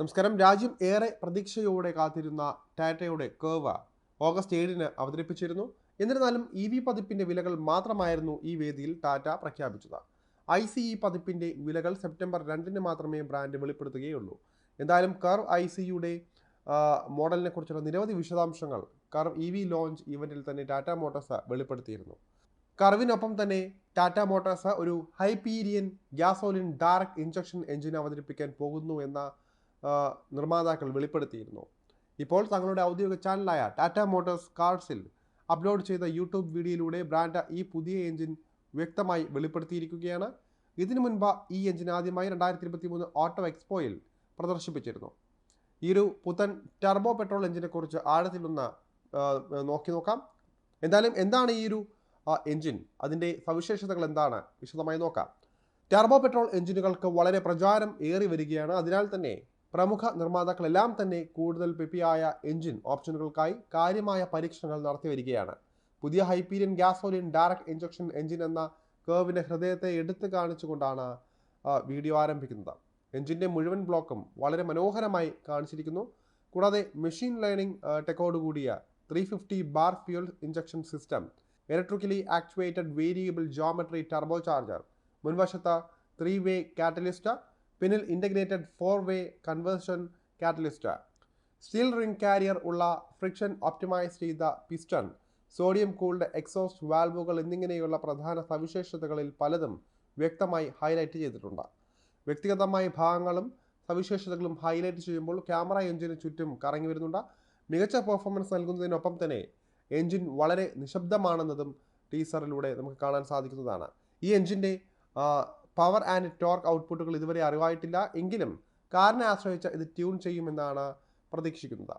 നമസ്കാരം. രാജ്യം ഏറെ പ്രതീക്ഷയോടെ കാത്തിരുന്ന ടാറ്റയുടെ കേവ ഓഗസ്റ്റ് ഏഴിന് അവതരിപ്പിച്ചിരുന്നു. എന്നിരുന്നാലും ഇ വി പതിപ്പിന്റെ വിലകൾ മാത്രമായിരുന്നു ഈ വേദിയിൽ ടാറ്റ പ്രഖ്യാപിച്ചത്. ഐ സി ഇ പതിപ്പിന്റെ വിലകൾ സെപ്റ്റംബർ രണ്ടിന് മാത്രമേ ബ്രാൻഡ് വെളിപ്പെടുത്തുകയുള്ളൂ. എന്തായാലും കർവ് ഐ സിയുടെ മോഡലിനെ കുറിച്ചുള്ള നിരവധി വിശദാംശങ്ങൾ കർവ് ഇ വി ലോഞ്ച് ഇവന്റിൽ തന്നെ ടാറ്റ മോട്ടോഴ്സ് വെളിപ്പെടുത്തിയിരുന്നു. കർവിനൊപ്പം തന്നെ ടാറ്റ മോട്ടോഴ്സ് ഒരു Hyperion gasoline direct injection engine അവതരിപ്പിക്കാൻ പോകുന്നു എന്ന നിർമ്മാതാക്കൾ വെളിപ്പെടുത്തിയിരുന്നു. ഇപ്പോൾ തങ്ങളുടെ ഔദ്യോഗിക ചാനലായ ടാറ്റ മോട്ടോഴ്സ് കാർസിൽ അപ്ലോഡ് ചെയ്ത യൂട്യൂബ് വീഡിയോയിലൂടെ ബ്രാൻഡ് ഈ പുതിയ എഞ്ചിൻ വ്യക്തമായി വെളിപ്പെടുത്തിയിരിക്കുകയാണ്. ഇതിനു മുൻപ് ഈ എഞ്ചിൻ ആദ്യമായി രണ്ടായിരത്തി ഇരുപത്തി മൂന്ന് ഓട്ടോ എക്സ്പോയിൽ പ്രദർശിപ്പിച്ചിരുന്നു. ഈ ഒരു പുത്തൻ ടർബോ പെട്രോൾ എഞ്ചിനെക്കുറിച്ച് ആഴത്തിലൊന്ന് നോക്കി നോക്കാം. എന്തായാലും എന്താണ് ഈ ഒരു എഞ്ചിൻ അതിന്റെ സവിശേഷതകൾ എന്താണ്? വിശദമായി നോക്കാം. ടർബോ പെട്രോൾ എഞ്ചിനുകൾക്ക് വളരെ പ്രചാരം ഏറി വരികയാണ് അതിനാൽ തന്നെ പ്രമുഖ നിർമ്മാതാക്കളെല്ലാം തന്നെ കൂടുതൽ പെപ്പിയായ എഞ്ചിൻ ഓപ്ഷനുകൾക്കായി കാര്യമായ പരീക്ഷണങ്ങൾ നടത്തി വരികയാണ് പുതിയ Hyperion gasoline direct injection engine എന്ന കേവിന്റെ ഹൃദയത്തെ എടുത്തു കാണിച്ചുകൊണ്ടാണ് വീഡിയോ ആരംഭിക്കുന്നത്. എഞ്ചിന്റെ മുഴുവൻ ബ്ലോക്കും വളരെ മനോഹരമായി കാണിച്ചിരിക്കുന്നു. കൂടാതെ machine learning ടെക്കോടുകൂടിയ three fifty bar fuel injection system electrically actuated variable geometry turbocharger മുൻവശത്ത് ത്രീ വേ കാറ്റലിസ്റ്റ് പിന്നിൽ integrated four way conversion catalyst steel ring carrier ഉള്ള ഫ്രിക്ഷൻ ഒപ്റ്റിമൈസ് ചെയ്ത പിസ്റ്റൺ സോഡിയം കൂൾഡ് എക്സോസ്റ്റ് വാൽവുകൾ എന്നിങ്ങനെയുള്ള പ്രധാന സവിശേഷതകളിൽ പലതും വ്യക്തമായി ഹൈലൈറ്റ് ചെയ്തിട്ടുണ്ട്. വ്യക്തിഗതമായ ഭാഗങ്ങളും സവിശേഷതകളും ഹൈലൈറ്റ് ചെയ്യുമ്പോൾ ക്യാമറ എഞ്ചിന് ചുറ്റും കറങ്ങി വരുന്നുണ്ട്. മികച്ച പെർഫോമൻസ് നൽകുന്നതിനൊപ്പം തന്നെ എഞ്ചിൻ വളരെ നിശബ്ദമാണെന്നതും ടീസറിലൂടെ നമുക്ക് കാണാൻ സാധിക്കുന്നതാണ്. ഈ എഞ്ചിന്റെ പവർ ആൻഡ് ടോർക്ക് ഔട്ട്പുട്ടുകൾ ഇതുവരെ അറിവായിട്ടില്ല. എങ്കിലും കാറിനെ ആശ്രയിച്ച് ഇത് ട്യൂൺ ചെയ്യുമെന്നാണ് പ്രതീക്ഷിക്കുന്നത്.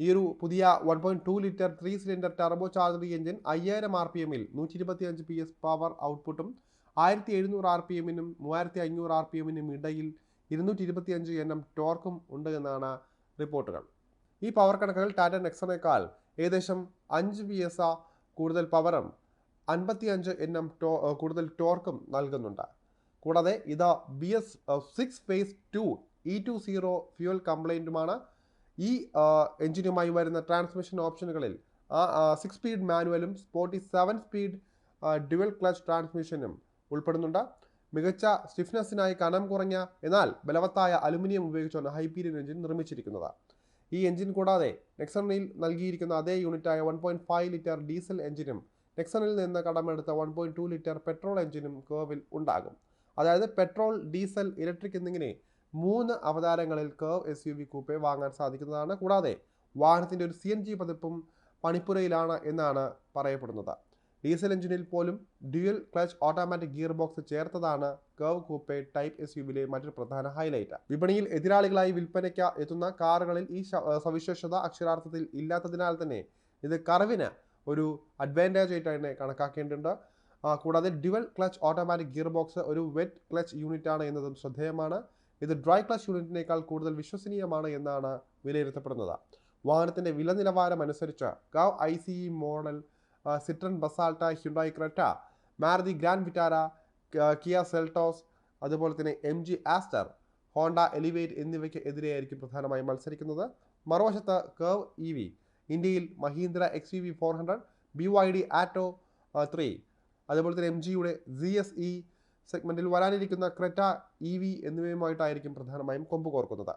ഈ ഒരു പുതിയ one point two litre three cylinder turbocharger engine അയ്യായിരം ആർ പി എമ്മിൽ നൂറ്റി ഇരുപത്തി അഞ്ച് പി എസ് പവർ ഔട്ട്പുട്ടും ആയിരത്തി എഴുന്നൂറ് ആർ പി എമ്മിനും മൂവായിരത്തി അഞ്ഞൂറ് ആർ പി എമ്മിനും ഇടയിൽ ഇരുന്നൂറ്റി ഇരുപത്തി അഞ്ച് എൻ എം ടോർക്കും ഉണ്ട് എന്നാണ് റിപ്പോർട്ടുകൾ. ഈ പവർ കണക്കുകൾ ടാറ്റ നെക്സണേക്കാൾ ഏകദേശം അഞ്ച് പി എസ് കൂടുതൽ പവറും അൻപത്തി അഞ്ച് എൻ എം ടോ കൂടുതൽ ടോർക്കും നൽകുന്നുണ്ട്. കൂടാതെ ഇത് B S six phase two E two zero fuel കംപ്ലൈന്റുമാണ് ഈ എഞ്ചിനുമായി വരുന്ന ട്രാൻസ്മിഷൻ ഓപ്ഷനുകളിൽ six speed മാനുവലും sporty seven speed dual clutch ട്രാൻസ്മിഷനും ഉൾപ്പെടുന്നുണ്ട്. മികച്ച സ്റ്റിഫ്നെസ്സിനായി കനം കുറഞ്ഞ എന്നാൽ ബലവത്തായ അലുമിനിയം ഉപയോഗിച്ചാണ് ഹൈപ്പീരിയൻ എഞ്ചിൻ നിർമ്മിച്ചിരിക്കുന്നത്. ഈ എഞ്ചിൻ കൂടാതെ നെക്സണിൽ നൽകിയിരിക്കുന്ന അതേ യൂണിറ്റായ one point five litre diesel എഞ്ചിനും നെക്സണിൽ നിന്ന് കടമെടുത്ത one point two litre petrol എഞ്ചിനും കേവിൽ ഉണ്ടാകും. അതായത് പെട്രോൾ ഡീസൽ ഇലക്ട്രിക് എന്നിങ്ങനെ മൂന്ന് അവതാരങ്ങളിൽ Curvv S U V coupe വാങ്ങാൻ സാധിക്കുന്നതാണ്. കൂടാതെ വാഹനത്തിന്റെ ഒരു സി എൻ ജി പതിപ്പും പണിപ്പുരയിലാണ് എന്നാണ് പറയപ്പെടുന്നത്. ഡീസൽ എഞ്ചിനിൽ പോലും dual clutch automatic gear box ചേർത്തതാണ് കർവ് കൂപ്പെ ടൈപ്പ് എസ് യുവിലെ മറ്റൊരു പ്രധാന ഹൈലൈറ്റ് വിപണിയിൽ എതിരാളികളായി വിൽപ്പനയ്ക്ക് എത്തുന്ന കാറുകളിൽ ഈ സവിശേഷത അക്ഷരാർത്ഥത്തിൽ ഇല്ലാത്തതിനാൽ തന്നെ ഇത് കർവിന് ഒരു അഡ്വാന്റേജ് ആയിട്ട് തന്നെ കണക്കാക്കേണ്ടതുണ്ട്. കൂടാതെ dual clutch automatic gear box ഒരു വെറ്റ് ക്ലച്ച് യൂണിറ്റ് ആണ് എന്നതും ശ്രദ്ധേയമാണ്. ഇത് ഡ്രൈ ക്ലച്ച് യൂണിറ്റിനേക്കാൾ കൂടുതൽ വിശ്വസനീയമാണ് എന്നാണ് വിലയിരുത്തപ്പെടുന്നത്. വാഹനത്തിന്റെ വില നിലവാരം അനുസരിച്ച് gov I C E model Citroen Basalt Hyundai Creta Maruti Grand Vitara Kia Seltos അതുപോലെ തന്നെ M G Astor Honda Elevate എന്നിവയ്ക്ക് എതിരെയായിരിക്കും പ്രധാനമായി മത്സരിക്കുന്നത്. മറുവശത്ത് കർവ് ഇ വി ഇന്ത്യയിൽ Mahindra X U V four hundred B Y D Atto three അതേപോലെ തന്നെ എം ജിയുടെ സി എസ് ഇ സെഗ്മെന്റിൽ വരാനിരിക്കുന്ന ക്രെറ്റ ഇ വി എന്നിവയുമായിട്ടായിരിക്കും പ്രധാനമായും കൊമ്പ് കോർക്കുന്നത്.